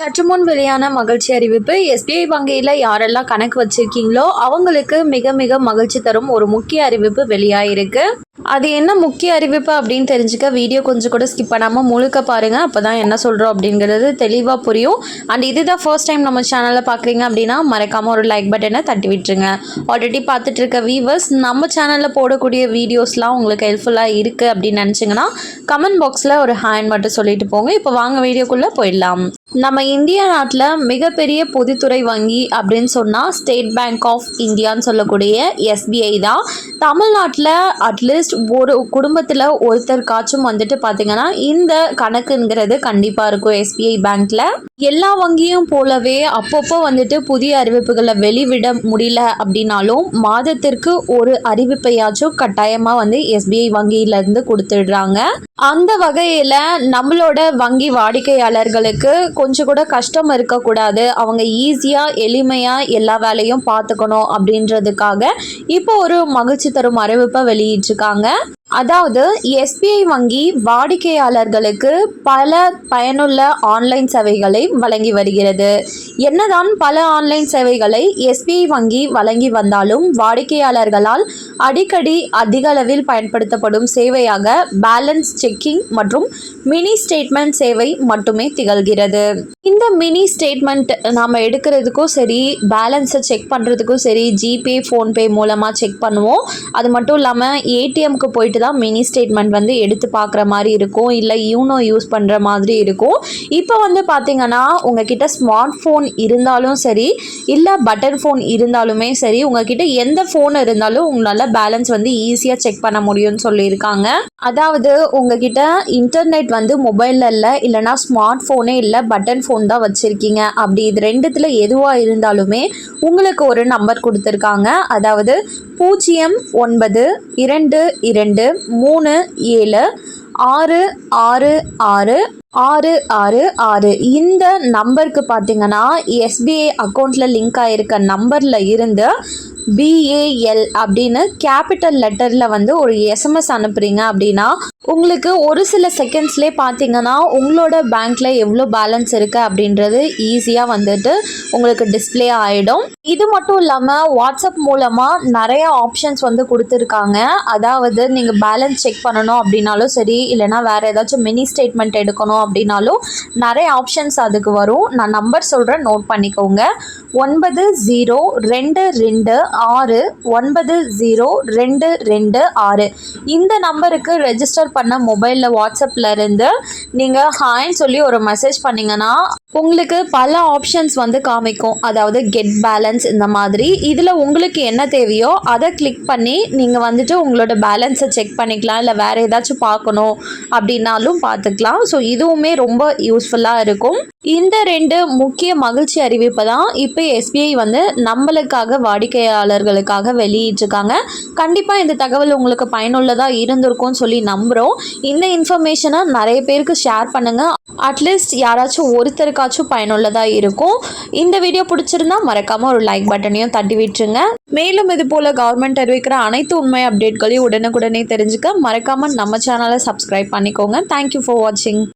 சற்று முன் வெளியான மகிழ்ச்சி அறிவிப்பு எஸ்பிஐ வங்கியில் யாரெல்லாம் கணக்கு வச்சிருக்கீங்களோ அவங்களுக்கு மிக மிக மகிழ்ச்சி தரும் ஒரு முக்கிய அறிவிப்பு வெளியாயிருக்கு. அது என்ன முக்கிய அறிவிப்பு அப்படின்னு தெரிஞ்சுக்க வீடியோ கொஞ்சம் கூட ஸ்கிப் பண்ணாமல் முழுக்க பாருங்கள் அப்போ தான் என்ன சொல்கிறோம் அப்படிங்கிறது தெளிவாக புரியும். அண்ட் இதுதான் ஃபர்ஸ்ட் டைம் நம்ம சேனலில் பார்க்குறீங்க அப்படின்னா மறக்காமல் ஒரு லைக் பட்டனை தட்டி விட்டுருங்க. ஆல்ரெடி பார்த்துட்டு இருக்க வீவர்ஸ் நம்ம சேனலில் போடக்கூடிய வீடியோஸ்லாம் உங்களுக்கு ஹெல்ப்ஃபுல்லாக இருக்குது அப்படின்னு நினச்சிங்கன்னா கமெண்ட் பாக்ஸில் ஒரு ஹேண்ட் மட்டும் சொல்லிட்டு போங்க. இப்போ வாங்க வீடியோக்குள்ளே போயிடலாம். நம்ம இந்திய நாட்டில் மிகப்பெரிய பொதுத்துறை வங்கி அப்படின்னு சொன்னால் ஸ்டேட் பேங்க் ஆஃப் இந்தியான்னு சொல்லக்கூடிய எஸ்பிஐ தான். தமிழ்நாட்டில் அட்லீஸ்ட் ஒரு குடும்பத்தில் ஒருத்தருக்காச்சும் வந்துட்டு பார்த்திங்கன்னா இந்த கணக்குங்கிறது கண்டிப்பாக இருக்கும் எஸ்பிஐ பேங்க்கில் எல்லா வங்கியும் போலவே அப்பப்போ வந்துட்டு புதிய அறிவிப்புகளை வெளிவிட முடியல அப்படின்னாலும் மாதத்திற்கு ஒரு அறிவிப்பையாச்சும் கட்டாயமாக வந்து எஸ்பிஐ வங்கியிலேருந்து கொடுத்துடுறாங்க. அந்த வகையில் நம்மளோட வங்கி வாடிக்கையாளர்களுக்கு கொஞ்சம் கூட கஷ்டம் இருக்கக்கூடாது. அவங்க ஈஸியாக எளிமையாக எல்லா வேலையும் பார்த்துக்கணும் அப்படின்றதுக்காக இப்போ ஒரு மகிழ்ச்சி தரும் அறிவிப்பை வெளியிட்டிருக்காங்க. அதாவது எஸ்பிஐ வங்கி வாடிக்கையாளர்களுக்கு பல பயனுள்ள ஆன்லைன் சேவைகளை வழங்கி வருகிறது. என்னதான் பல ஆன்லைன் சேவைகளை எஸ்பிஐ வங்கி வழங்கி வந்தாலும் வாடிக்கையாளர்களால் அடிக்கடி அதிக அளவில் பயன்படுத்தப்படும் சேவையாக பேலன்ஸ் செக்கிங் மற்றும் மினி ஸ்டேட்மெண்ட் சேவை மட்டுமே திகழ்கிறது. எந்த மினி ஸ்டேட்மெண்ட் நாம் எடுக்கிறதுக்கும் சரி பேலன்ஸை செக் பண்ணுறதுக்கும் சரி ஜிபே ஃபோன்பே மூலமாக செக் பண்ணுவோம். அது மட்டும் இல்லாமல் ஏடிஎம்க்கு போயிட்டு தான் மினி ஸ்டேட்மெண்ட் வந்து எடுத்து பார்க்குற மாதிரி இருக்கும். இல்லை யூனோ யூஸ் பண்ணுற மாதிரி இருக்கும். இப்போ வந்து பார்த்தீங்கன்னா உங்ககிட்ட ஸ்மார்ட் ஃபோன் இருந்தாலும் சரி இல்லை பட்டன் ஃபோன் இருந்தாலுமே சரி உங்ககிட்ட எந்த ஃபோன் இருந்தாலும் உங்களால் பேலன்ஸ் வந்து ஈஸியாக செக் பண்ண முடியும்னு சொல்லியிருக்காங்க. அதாவது உங்ககிட்ட இன்டர்நெட் வந்து மொபைலில் இல்லை இல்லைனா ஸ்மார்ட் ஃபோனே இல்லை பட்டன் ஃபோன் தான் வச்சுருக்கீங்க. அப்படி இது ரெண்டுத்தில் எதுவாக இருந்தாலுமே உங்களுக்கு ஒரு நம்பர் கொடுத்துருக்காங்க. அதாவது பூஜ்ஜியம் ஒன்பது இரண்டு இரண்டு மூணு ஏழு ஆறு ஆறு ஆறு ஆறு ஆறு ஆறு. இந்த நம்பருக்கு பார்த்தீங்கன்னா எஸ்பிஐ அக்கௌண்ட்டில் லிங்க் ஆகிருக்க நம்பரில் இருந்து பிஏஎல் அப்படின்னு கேபிட்டல் லெட்டரில் வந்து ஒரு எஸ்எம்எஸ் அனுப்புகிறீங்க அப்படின்னா உங்களுக்கு ஒரு சில செகண்ட்ஸ்லேயே பார்த்தீங்கன்னா உங்களோட பேங்க்கில் எவ்வளோ பேலன்ஸ் இருக்குது அப்படின்றது ஈஸியாக வந்துட்டு உங்களுக்கு டிஸ்ப்ளே ஆகிடும் இது மட்டும் இல்லாமல் வாட்ஸ்அப் மூலமாக நிறைய ஆப்ஷன்ஸ் வந்து கொடுத்துருக்காங்க. அதாவது நீங்கள் பேலன்ஸ் செக் பண்ணணும் அப்படின்னாலும் சரி இல்லைனா வேறு ஏதாச்சும் மினி ஸ்டேட்மெண்ட் எடுக்கணும் அப்படின்னாலும் நிறைய ஆப்ஷன்ஸ் அதுக்கு வரும். நான் நம்பர் சொல்கிறேன் நோட் பண்ணிக்கோங்க. ஒன்பது ஜீரோ ரெண்டு ரெண்டு ஆறு ஒன்பது ஜீரோ ரெண்டு ரெண்டு ஆறு. இந்த நம்பருக்கு ரெஜிஸ்டர் பண்ண மொபைலில் வாட்ஸ்அப்பில் இருந்து நீங்கள் ஹாய்ன்னு சொல்லி ஒரு மெசேஜ் பண்ணிங்கன்னா உங்களுக்கு பல ஆப்ஷன்ஸ் வந்து காமிக்கும். அதாவது கெட் பேலன்ஸ் இந்த மாதிரி. இதில் உங்களுக்கு என்ன தேவையோ அதை கிளிக் பண்ணி நீங்கள் வந்துட்டு உங்களோட பேலன்ஸை செக் பண்ணிக்கலாம். இல்லை வேறு ஏதாச்சும் பார்க்கணும் அப்படின்னாலும் பார்த்துக்கலாம். ஸோ இதுவுமே ரொம்ப யூஸ்ஃபுல்லாக இருக்கும். இந்த ரெண்டு முக்கிய மகிழ்ச்சி அறிவிப்பை தான் இப்போ எஸ்பிஐ வந்து நம்மளுக்காக வாடிக்கையாளர்களுக்காக வெளியிட்டிருக்காங்க. கண்டிப்பாக இந்த தகவல் உங்களுக்கு பயனுள்ளதாக இருந்திருக்கும்னு சொல்லி நம்புகிறோம் இந்த இன்ஃபர்மேஷனை நிறைய பேருக்கு ஷேர் பண்ணுங்கள் அட்லீஸ்ட் யாராச்சும் ஒருத்தருக்கு ஒருத்தருக்காச்சும் பயனுள்ளதாக இருக்கும். இந்த வீடியோ பிடிச்சிருந்தா மறக்காமல் ஒரு லைக் பட்டனையும் தட்டி விட்டுருங்க. மேலும் இது போல் கவர்மெண்ட் அறிவிக்கிற அனைத்து உண்மை அப்டேட்களையும் உடனுக்குடனே தெரிஞ்சுக்க மறக்காமல் நம்ம சேனலை சப்ஸ்கிரைப் பண்ணிக்கோங்க. தேங்க்யூ ஃபார் வாட்சிங்